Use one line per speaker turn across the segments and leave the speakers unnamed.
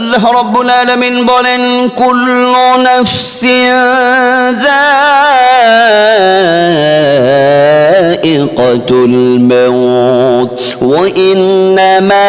আল্লাহ রব্বুল আলামিন বলেন কুল্লু নাফসিন যায়িকাতুল মাউত ওয়া ইন্নামা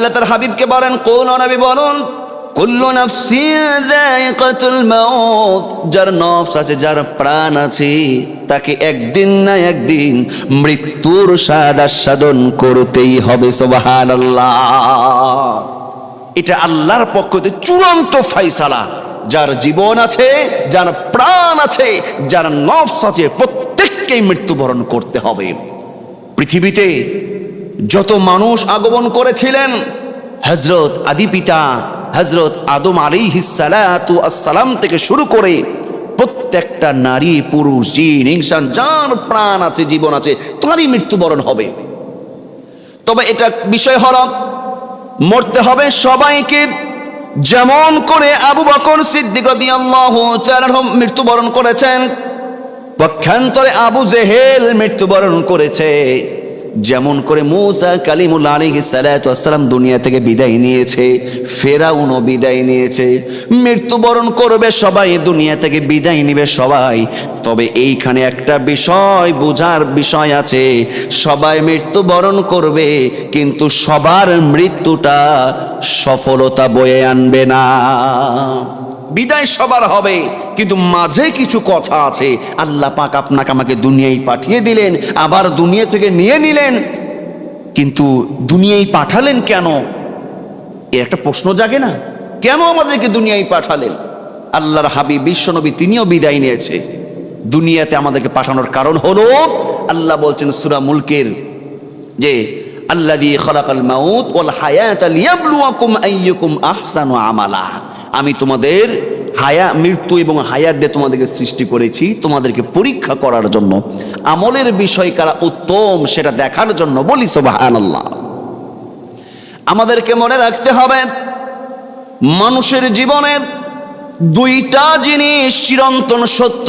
আল্লাহ তার হাবিবকে বলেন, কোন নবী বলুন, কুল্লু মাউত, যার নফস আছে, যার প্রাণ আছে, তাকে একদিন না একদিন মৃত্যুর স্বাদ আস্বাদন করতেই হবে, সুবহানাল্লাহ। এটা আল্লাহর পক্ষ থেকে চূড়ান্ত ফাইসালা যার জীবন আছে, যার প্রাণ আছে, যার নফস আছে, প্রত্যেককেই মৃত্যুবরণ করতে হবে। পৃথিবীতে যত মানুষ আগমন করেছিলেন হজরত আদি পিতা হজরত আদম আলী হিসালাতু আসসালাম থেকে শুরু করে প্রত্যেকটা নারী, পুরুষ, জিন, ইনসান, যার প্রাণ আছে, জীবন আছে, তারই মৃত্যুবরণ হবে। তবে এটা বিষয় হল, মরতে হবে সবাইকে, যেমন করে আবু বকর সিদ্দিক মৃত্যুবরণ করেছেন, পক্ষান্তরে আবু জেহেল মৃত্যুবরণ করেছে। যেমন করে মুসা কালিমুল সালাতু আসসালাম দুনিয়া থেকে বিদায় নিয়েছে, ফেরাউনও বিদায় নিয়েছে, মৃত্যুবরণ করবে সবাই, দুনিয়া থেকে বিদায় নিবে সবাই। তবে এইখানে একটা বিষয় বোঝার বিষয় আছে, সবাই মৃত্যুবরণ করবে, কিন্তু সবার মৃত্যুটা সফলতা বয়ে আনবে না। বিদায় সবার হবে। কিন্তু মাঝে কিছু কথা আছে। আল্লাহ পাক আপনাকে আমাকে দুনিয়ায় পাঠিয়ে দিলেন, আবার দুনিয়া থেকে নিয়ে নিলেন। কিন্তু দুনিয়ায় পাঠালেন কেন? এর একটা প্রশ্ন জাগে না। কেন আমাদেরকে দুনিয়ায় পাঠালেন? আল্লাহর হাবিব, বিশ্বনবী তিনিও বিদায় নিয়েছে। দুনিয়াতে আমাদেরকে পাঠানোর কারণ হলো, আল্লাহ বলছেন সুরা মুলকের যে আল্লাহ দিয়ে খলাকাল মাউত ওয়াল হায়াত লিয়াবলুয়াকুম আইয়ুকুম আহসানু আমালা। আমি তোমাদের হায়া, মৃত্যু এবং হায়াত দিয়ে তোমাদেরকে সৃষ্টি করেছি, তোমাদেরকে পরীক্ষা করার জন্য। আমলের বিষয় কারা উত্তম, সেটা দেখার জন্য বলি, সুবহানাল্লাহ। আমাদেরকে মনে রাখতে হবে, মানুষের জীবনের দুইটা জিনিস চিরন্তন সত্য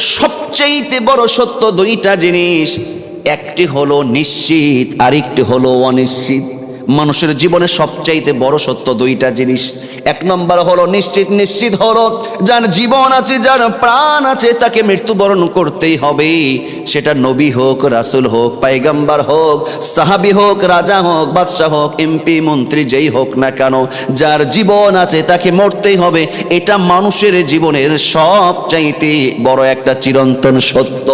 সবচেয়েতে বড় সত্য দুইটা জিনিস, একটি হলো নিশ্চিত, আরেকটি হলো অনিশ্চিত। মানুষের জীবনে সবচাইতে বড় সত্য দুইটা জিনিস। এক নম্বর হলো নিশ্চিত নিশ্চিত হলো যার জীবন আছে, যার প্রাণ আছে, তাকে মৃত্যুবরণ করতেই হবে। সেটা নবী হোক, রাসুল হোক পাইগাম্বার হোক, সাহাবি হোক, রাজা হোক, বাদশাহ হোক, এমপি, মন্ত্রী, যেই হোক না কেন, যার জীবন আছে তাকে মরতেই হবে। এটা মানুষের জীবনের সবচাইতে বড় একটা চিরন্তন সত্য।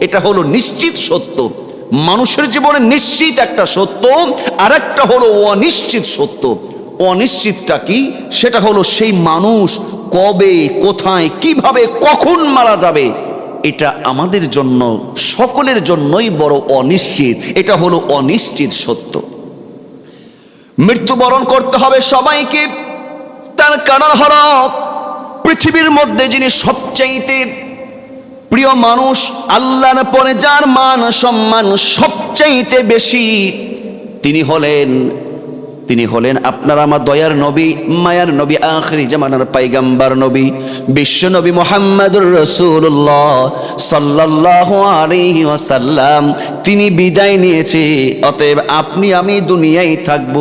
এটা হলো নিশ্চিত সত্য। মানুষের জীবনে নিশ্চিত একটা সত্য আর একটা হলো অনিশ্চিত সত্য। অনিশ্চিতটা কি? সেটা হলো সেই মানুষ কবে, কোথায়, কীভাবে, কখন মারা যাবে? এটা আমাদের জন্য, সকলের জন্যই বড় অনিশ্চিত। এটা হলো অনিশ্চিত সত্য। মৃত্যুবরণ করতে হবে সবাইকে। তার কারণ হলো পৃথিবীর মধ্যে যিনি সবচাইতে প্রিয় মানুষ, আল্লাহর পরে যার মান সম্মান সবচাইতে বেশি, তিনি হলেন তিনি হলেন আপনার আমার দয়ার নবী, মায়ার নবী, আখরি জামানার পাইগাম্বার নবী, বিশ্ব নবী মোহাম্মদুর রসুল্লাহ সাল্লাহ আলাইহি ওয়াসাল্লাম। তিনি বিদায় নিয়েছে, অতএব আপনি, আমি দুনিয়ায় থাকব।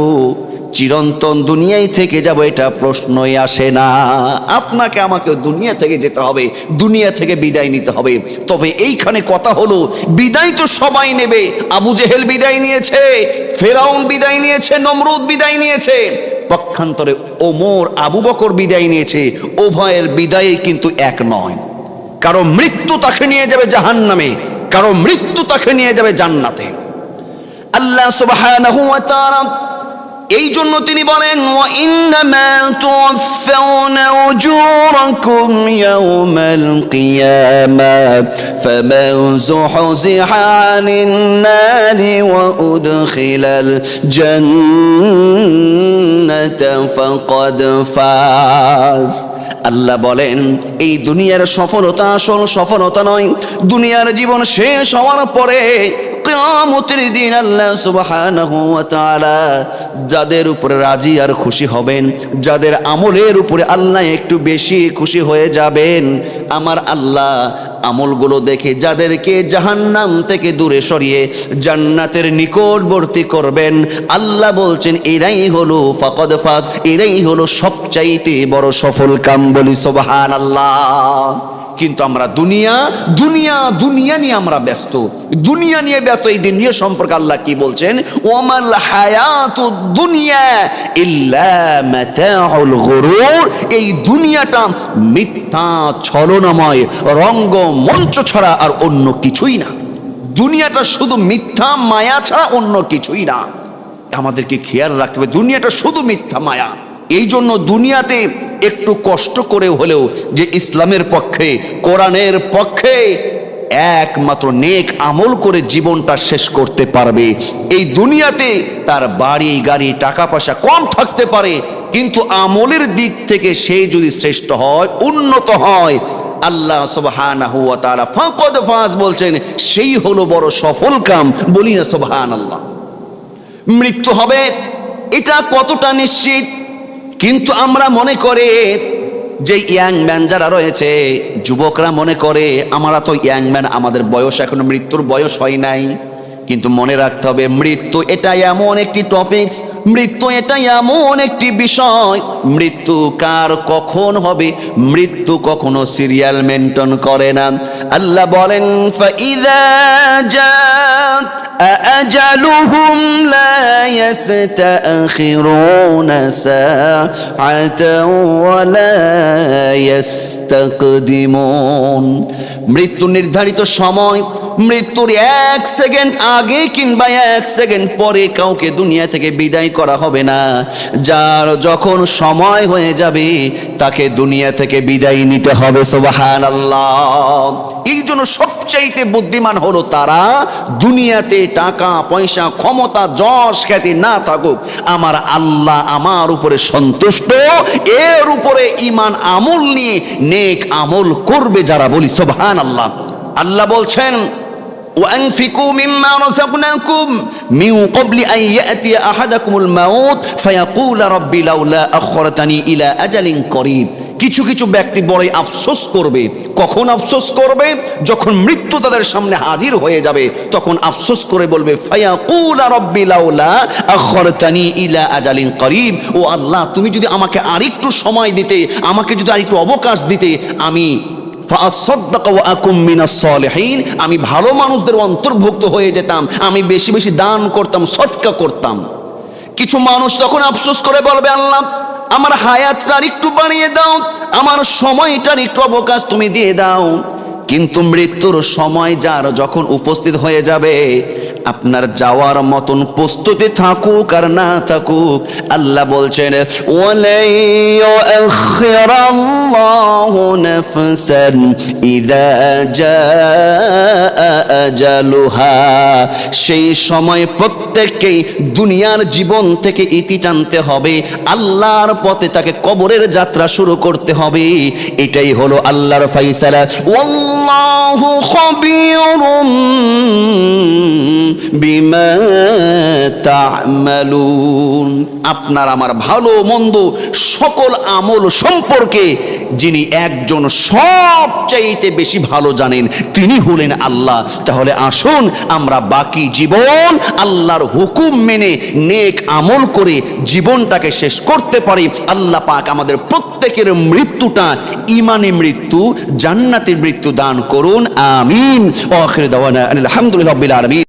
চিরন্তন দুনিয়ায় থেকে যাব, এটা প্রশ্নই আসে না। আপনাকে আমাকে দুনিয়া থেকে যেতে হবে, দুনিয়া থেকে বিদায় নিতে হবে। তবে এইখানে কথা হলো, বিদায় তো সবাই নেবে। আবু জেহেল বিদায় নিয়েছে, ফেরাউন বিদায় নিয়েছে, নমরুদ বিদায় নিয়েছে। পক্ষান্তরে ওমর, আবু বকর বিদায় নিয়েছে। উভয়ের বিদায় কিন্তু এক নয়। কারও মৃত্যু তাকে নিয়ে যাবে জাহান্নামে, কারও মৃত্যু তাকে নিয়ে যাবে জান্নাতে। আল্লাহ তাআলা এই জন্য তিনি বলেন وَإِنَّمَا تُوَفَّوْنَ أُجُورَكُمْ يَوْمَ الْقِيَامَةِ فَمَنْ زُحْزِحَ عَنِ النَّارِ وَأُدْخِلَ الْجَنَّةَ فَقَدْ فَازَ আল্লাহ বলেন এই দুনিয়ার সফলতা আসল সফলতা নয় দুনিয়ার জীবন শেষ হওয়ার পরে কিয়ামতের দিন আল্লাহ তাআলা যাদের উপরে রাজি আর খুশি হবেন, যাদের আমলের উপরে আল্লাহ একটু বেশি খুশি হয়ে যাবেন, আমার আল্লাহ আমলগুলো দেখে যাদেরকে জাহান্নাম থেকে দূরে সরিয়ে জান্নাতের নিকটবর্তী করবেন। আল্লাহ বলছেন, এরাই হলো ফাকদ ফাজ, এরাই হলো সবচাইতে বড় সফল কাম বলি সোবাহান আল্লাহ কিন্তু আমরা দুনিয়া দুনিয়া দুনিয়া নিয়ে আমরা ব্যস্ত। দুনিয়া নিয়ে ব্যস্ত, এই দুনিয়া সম্পর্কে আল্লাহ কি বলছেন? ওমাল হায়াত দুনিয়া এই দুনিয়াটা মিথ্যা, ছলনাময়, রঙ্গ, মঞ্চ ছাড়া আর অন্য কিছুই না। দুনিয়াটা শুধু মিথ্যা মায়া ছাড়া অন্য কিছুই না। আমাদেরকে খেয়াল রাখতে হবে, দুনিয়াটা শুধু মিথ্যা মায়া। এই জন্য দুনিয়াতে একটু কষ্ট করে হলেও যে ইসলামের পক্ষে, কোরআনের পক্ষে একমাত্র নেক আমল করে জীবনটা শেষ করতে পারবে। এই দুনিয়াতে তার বাড়ি, গাড়ি টাকা পয়সা কম থাকতে পারে, কিন্তু আমলের দিক থেকে সে যদি শ্রেষ্ঠ হয়, উন্নত হয়, আল্লাহ তাআলা বলছেন, সেই হলো বড় সফল কাম। বলি না সুবহানাল্লাহ। মৃত্যু হবে, এটা কতটা নিশ্চিত? কিন্তু আমরা মনে করে যে ইয়াং ম্যান যারা রয়েছে, যুবকরা মনে করে আমরা তো ইয়াং ম্যান, আমাদের বয়স এখনও মৃত্যুর বয়স হয় নাই। কিন্তু মনে রাখতে হবে, মৃত্যু এটা এমন একটি টপিকস মৃত্যু এটা এমন একটি বিষয়। মৃত্যু কার কখন হবে? মৃত্যু কখনো সিরিয়াল মেনটেন করে না। আল্লাহ বলেন ফাইদা أأجلهم لا يستأخرون ساعة ولا يستقدمون মৃত্যু নির্ধারিত সময় মৃত্যুর এক সেকেন্ড আগে কিংবা এক সেকেন্ড পরে কাউকে দুনিয়া থেকে বিদায় করা হবে না। যার যখন সময় হয়ে যাবে, তাকে দুনিয়া থেকে বিদায় নিতে হবে সোবাহান আল্লাহ এই জন্য সবচাইতে বুদ্ধিমান হলো তারা, দুনিয়াতে টাকা, পয়সা, ক্ষমতা, যশ, খ্যাতি না থাকুক, আমার আল্লাহ আমার উপরে সন্তুষ্ট, এর উপরে ইমান আমল নিয়ে নেক আমল করবে যারা বলি সোবাহান আল্লাহ আল্লাহ বলছেন وأنفقوا مما رزقناكم من قبل أن يأتي أحدكم الموت فيقول ربي لولا أخرتني إلى أجل قريب কিছু কিছু ব্যক্তি বড়ই আফসোস করবে কখন আফসোস করবে যখন মৃত্যু তাদের সামনে হাজির হয়ে যাবে তখন আফসোস করে বলবে ফায়াকুল রব্বি লাউলা আখরতানি ইলা আজালিন করিব ও আল্লাহ তুমি যদি আমাকে আরেকটু সময় দিতে আমাকে যদি আরেকটু অবকাশ দিতে আমি আমি ভালো মানুষদের অন্তর্ভুক্ত হয়ে যেতাম, আমি বেশি বেশি দান করতাম, সৎকা করতাম। কিছু মানুষ তখন আফসোস করে বলবে, আল্লাহ, আমার হায়াতটার একটু বাড়িয়ে দাও, আমার সময়টার একটু অবকাশ তুমি দিয়ে দাও। কিন্তু মৃত্যুর সময় যার যখন উপস্থিত হয়ে যাবে, আপনার যাওয়ার মতন প্রস্তুতি থাকুক আর না থাকুক, আল্লাহ বলছেন সেই সময় প্রত্যেককেই দুনিয়ার জীবন থেকে ইতি টানতে হবে। আল্লাহর পথে তাকে কবরের যাত্রা শুরু করতে হবে। এটাই হলো আল্লাহর ফাইসালা ওয়াল্লাহু খবীরুম বিমা তা'মালুন। আপনার, আমার ভালো মন্দ সকল আমল সম্পর্কে যিনি একজন সবচাইতে বেশি ভালো জানেন, তিনি হলেন আল্লাহ। তাহলে আসুন, আমরা বাকি জীবন আল্লাহর হুকুম মেনে নেক আমল করে জীবনটাকে শেষ করতে পারি। আল্লাহ পাক আমাদের প্রত্যেকের মৃত্যুটা, ইমানে মৃত্যু, জান্নাতের মৃত্যু দান করুন। আমিন। আলহামদুলিল্লাহ আলামিন।